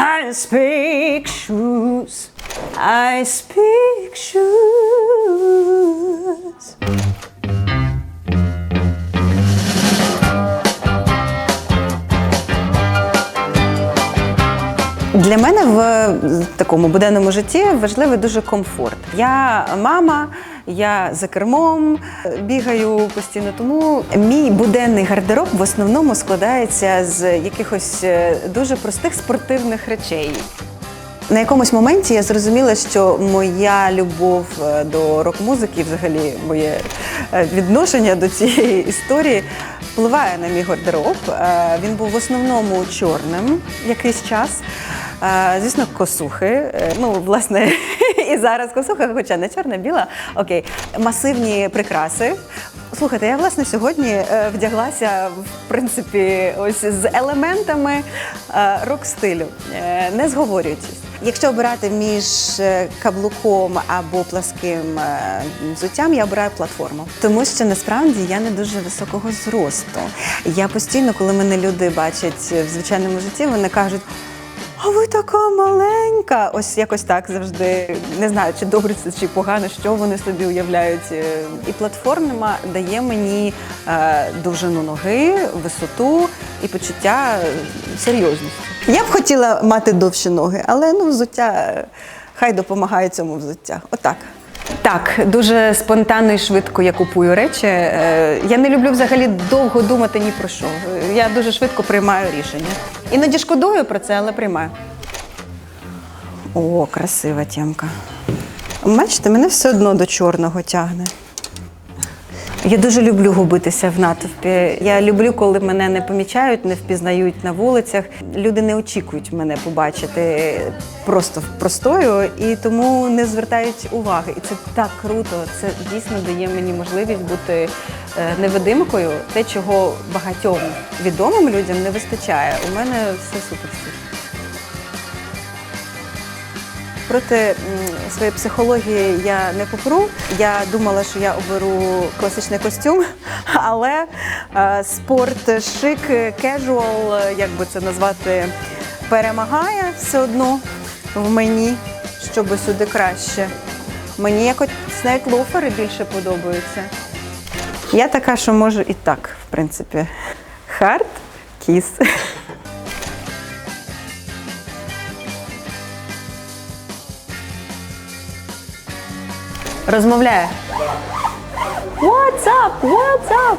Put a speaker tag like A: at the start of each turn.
A: I speak shoes. I speak shoes. Для мене в такому буденному житті важливий дуже комфорт. Я мама, я за кермом бігаю постійно. Тому мій буденний гардероб в основному складається з якихось е, дуже простих спортивних речей. На якомусь моменті я зрозуміла, що моя любов е, до рок-музики, взагалі моє е, відношення до цієї історії впливає на мій гардероб. Він був в основному чорним якийсь час. Звісно, косухи. Е, Ну, власне, і зараз косуха, хоча не чорна, біла. Окей, масивні прикраси. Слухайте, я власне сьогодні е, вдяглася в принципі ось з елементами е, рок-стилю, не зговорюючись. Якщо обирати між каблуком або пласким взуттям, я обираю платформу, тому що насправді я не дуже високого зросту. Я постійно, коли мене люди бачать в звичайному житті, вони кажуть. А ви така маленька. Ось якось так завжди не знаю, чи добре це чи погано, що вони собі уявляють. Е, І платформа дає мені е, довжину ноги, висоту і почуття серйозності. Я б хотіла мати довші ноги, але ну взуття хай допомагає цьому взуття. Отак. Так, дуже спонтанно і швидко я купую речі. Е, Я не люблю взагалі довго думати ні про що. Я дуже швидко приймаю рішення. Іноді шкодую про це, але приймаю. О, красива тємка. Бачите, мене все одно до чорного тягне. Я дуже люблю губитися в натовпі. Я люблю, коли мене не помічають, не впізнають на вулицях. Люди не очікують мене побачити просто простою і тому не звертають уваги. І це так круто. Це дійсно дає мені можливість бути е, невидимкою. Те, чого багатьом відомим людям не вистачає. У мене все супер. Проти своєї психології я не попру. Я думала, що я оберу класичний костюм, але е, спорт, шик, кежуал, як би це назвати, перемагає все одно в мені, щоб сюди краще. Мені якось навіть лофери більше подобаються. Я така, що можу і так, в принципі. Хард кіс. Розмовляє. What's up? What's up?